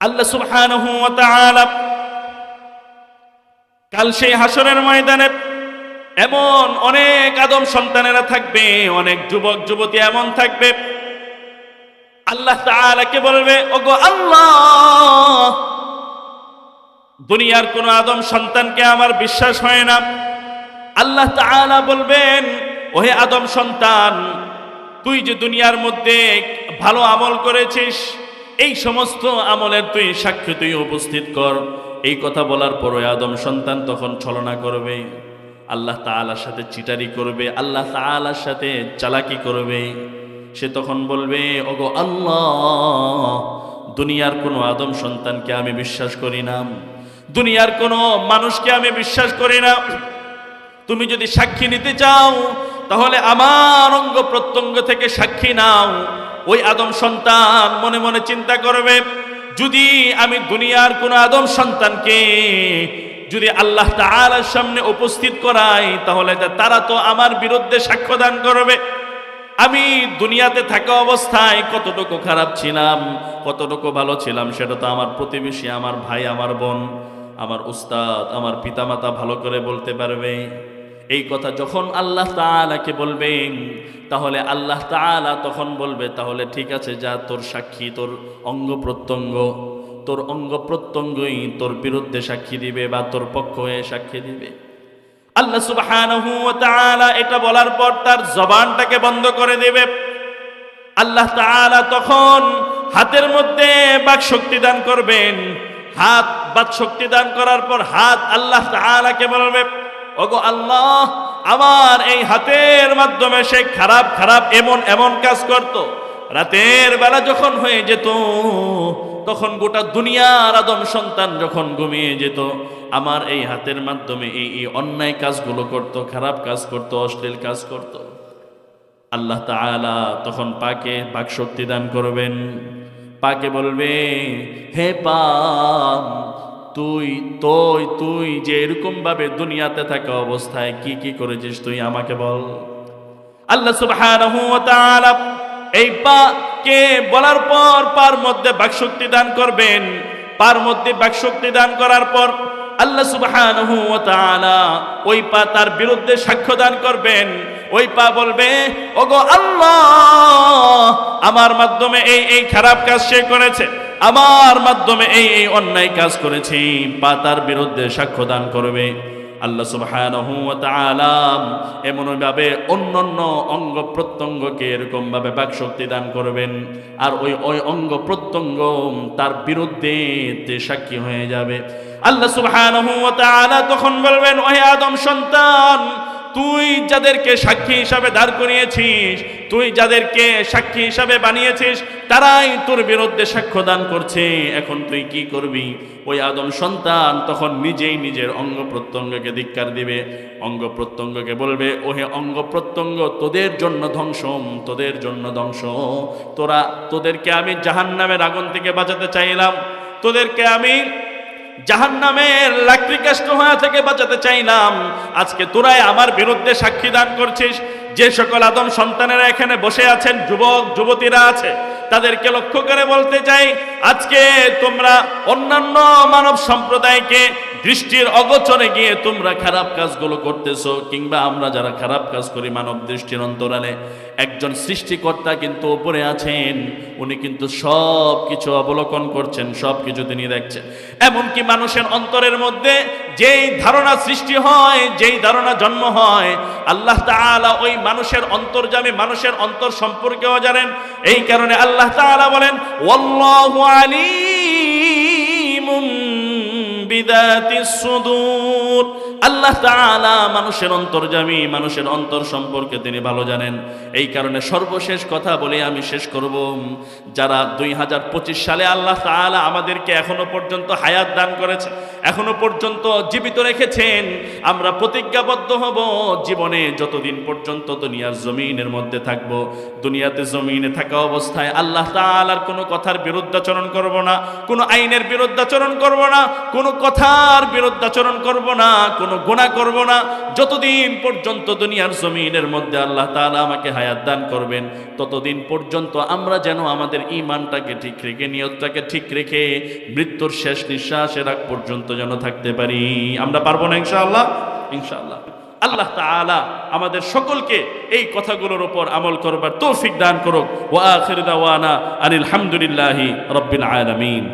আল্লাহ সুবহানাহু ওয়া তাআলা কাল সেই হাসরের ময়দানে এমন অনেক আদম সন্তানেরা থাকবে, অনেক যুবক, যুবতী এমন থাকবে। আল্লাহ তাআলাকে বলবে, ওগো আল্লাহ, দুনিয়ার কোন আদম সন্তানকে আমার বিশ্বাস হয় না। আল্লাহ তাআলা বলবেন, ওহে আদম সন্তান, তুই যে দুনিয়ার মধ্যে ভালো আমল করেছিস এই সমস্ত আমলের তুই সাক্ষী তুই উপস্থিত কর। এই কথা বলার পর আদম সন্তান তখন ছলনা করবে। আল্লাহ তালার সাথে চিটারি করবে, আল্লাহ তালার সাথে চালাকি করবে। সে তখন বলবে, ওগো আল্লাহ, দুনিয়ার কোনো আদম সন্তানকে আমি বিশ্বাস করি না। দুনিয়ার কোনো মানুষকে আমি বিশ্বাস করি না। তুমি যদি সাক্ষী নিতে চাও, তাহলে আমার অঙ্গ প্রত্যঙ্গ থেকে সাক্ষী নাও। ওই আদম সন্তান মনে মনে চিন্তা করবে, যদি আমি দুনিয়ার কোন আদম সন্তানকে যদি আল্লাহ তাআলার সামনে উপস্থিত করাই, তাহলে তারা তো আমার বিরুদ্ধে সাক্ষ্য দান করবে। আমি দুনিয়াতে থাকা অবস্থায় কতটুকু খারাপ ছিলাম, কতটুকু ভালো ছিলাম, সেটা তো আমার প্রতিবেশী, আমার ভাই, আমার বোন, আমার উস্তাদ, আমার পিতামাতা ভালো করে বলতে পারবে। এই কথা যখন আল্লাহ তাআলাকে বলবেন, তাহলে আল্লাহ তাআলা তখন বলবে, তাহলে ঠিক আছে, যা তোর সাক্ষী, তোর অঙ্গ প্রত্যঙ্গ, তোর অঙ্গ প্রত্যঙ্গই তোর বিরুদ্ধে সাক্ষী দিবে বা তোর পক্ষ হয়ে সাক্ষী দিবে। আল্লাহ তাআলা এটা বলার পর তার জবানটাকে বন্ধ করে দেবে। আল্লাহ তাআলা তখন হাতের মধ্যে বাক শক্তি দান করবেন। হাত বাক শক্তি দান করার পর হাত আল্লাহ তাআলাকে বলবে ওগো আল্লাহ, আমার এই হাতের মাধ্যমে সে খারাপ খারাপ, এমন এমন কাজ করত। রাতের বেলা যখন হয়ে যেত, তখন গোটা দুনিয়ার আদম সন্তান যখন ঘুমিয়ে যেত, আমার এই হাতের মাধ্যমে এই এই অন্যায় কাজগুলো করত, খারাপ কাজ করত, অশ্লীল কাজ করত। আল্লাহ তাআলা তখন পাকে বাক শক্তি দান করবেন। পাকে বলবে, হে পাম তুই তুই তুই যে এরকম ভাবে দুনিয়াতে থাকা অবস্থায় কি কি করেছিস তুই আমাকে বল। আল্লাহ সুবহানাহু ওয়া তাআলা এই পা কে বলার পর পার মধ্যে বাকশক্তি দান করবেন। পার মধ্যে বাকশক্তি দান করার পর আল্লাহ সুবহানাহু ওয়া তাআলা ওই পা তার বিরুদ্ধে সাক্ষ্য দান করবেন। ওই পা বলবে, ওগো আল্লাহ, আমার মাধ্যমে এই এই খারাপ কাজ সে করেছে। আমার মাধ্যমে এই এই অন্যায় কাজ করেছি, বা তার বিরুদ্ধে সাক্ষ্য দান করবে। আল্লাহ সুবহানাহু ওয়া তাআলা এমন ভাবে অন্যান্য অঙ্গ প্রত্যঙ্গকে এরকম ভাবে বাক শক্তি দান করবেন, আর ওই ওই অঙ্গ প্রত্যঙ্গ তার বিরুদ্ধে সাক্ষী হয়ে যাবে। আল্লাহ সুবহানাহু ওয়া তখন বলবেন, ওহে আদম সন্তান তুই যাদেরকে সাক্ষী হিসাবে দাঁড় করিয়েছিস, তুই যাদেরকে সাক্ষী হিসাবে বানিয়েছিস, তারাই তোর বিরুদ্ধে সাক্ষ্য দান করছে। এখন তুই কি করবি? ওই আদম সন্তান তখন নিজেই নিজের অঙ্গ প্রত্যঙ্গকে ধিক্কার দিবে। অঙ্গ প্রত্যঙ্গকে বলবে, ওহে অঙ্গ প্রত্যঙ্গ, তোদের জন্য ধ্বংস তোদের জন্য ধ্বংস তোরা, তোদেরকে আমি জাহান্নামের আগুন থেকে বাঁচাতে চাইলাম। তোদেরকে আমি জাহান্নামের লাকড়ি কাষ্ট হওয়া থেকে বাঁচাতে চাইলাম আজকে তোরাই আমার বিরুদ্ধে সাক্ষী দান করছিস। যে সকল আদম সন্তানেরা এখানে বসে আছেন, যুবক, যুবতীরা আছে, তাদেরকে লক্ষ্য করে বলতে চাই, আজকে তোমরা অন্যান্য মানব সম্প্রদায়কে দৃষ্টির অগোচরে গিয়ে তোমরা খারাপ কাজগুলো করতেছো, কিংবা আমরা যারা খারাপ কাজ করি মানব দৃষ্টির অন্তরালে, একজন সৃষ্টিকর্তা কিন্তু উপরে আছেন, উনি কিন্তু সব কিছু অবলোকন করছেন সব কিছু তিনি দেখছেন। এমনকি মানুষের অন্তরের মধ্যে যেই ধারণা সৃষ্টি হয়, যেই ধারণা জন্ম হয়, আল্লাহ তাআলা ওই মানুষের অন্তর্জামী মানুষের অন্তর সম্পর্কেও জানেন। এই কারণে আল্লাহ তাআলা বলেন বিদাতিস আল্লাহ তাআলা মানুষের অন্তর্জামী, মানুষের অন্তর সম্পর্কে তিনি ভালো জানেন। এই কারণে সর্বশেষ কথা বলে আমি শেষ করব। যারা দুই হাজার পঁচিশ সালে আল্লাহ তাআলা আমাদেরকে এখনও পর্যন্ত হায়াত দান করেছে এখনও পর্যন্ত জীবিত রেখেছেন। আমরা প্রতিজ্ঞাবদ্ধ হব, জীবনে যতদিন পর্যন্ত দুনিয়ার জমিনের মধ্যে থাকব। দুনিয়াতে জমিনে থাকা অবস্থায় আল্লাহ তাআলার কোনো কথার বিরুদ্ধাচরণ করব না, কোনো আইনের বিরুদ্ধাচরণ করব না, কোনো কথার বিরুদ্ধাচরণ করব না, কোনো গোনা করব না। যতদিন পর্যন্ত দুনিয়ার জমিনের মধ্যে আল্লাহ তাআলা আমাকে হায়াত দান করবেন, ততদিন পর্যন্ত আমরা যেন আমাদের ইমানটাকে ঠিক রেখে, নিয়তটাকে ঠিক রেখে মৃত্যুর শেষ নিঃশ্বাসের আগ পর্যন্ত যেন থাকতে পারি। আমরা পারব না ইনশাআল্লাহ? ইনশাআল্লাহ। আল্লাহ তাআলা আমাদের সকলকে এই কথাগুলোর উপর আমল করবার তৌফিক দান করুক। ওয়া আখির দাওয়ানা আনিল হামদুলিল্লাহি রাব্বিল আলামিন।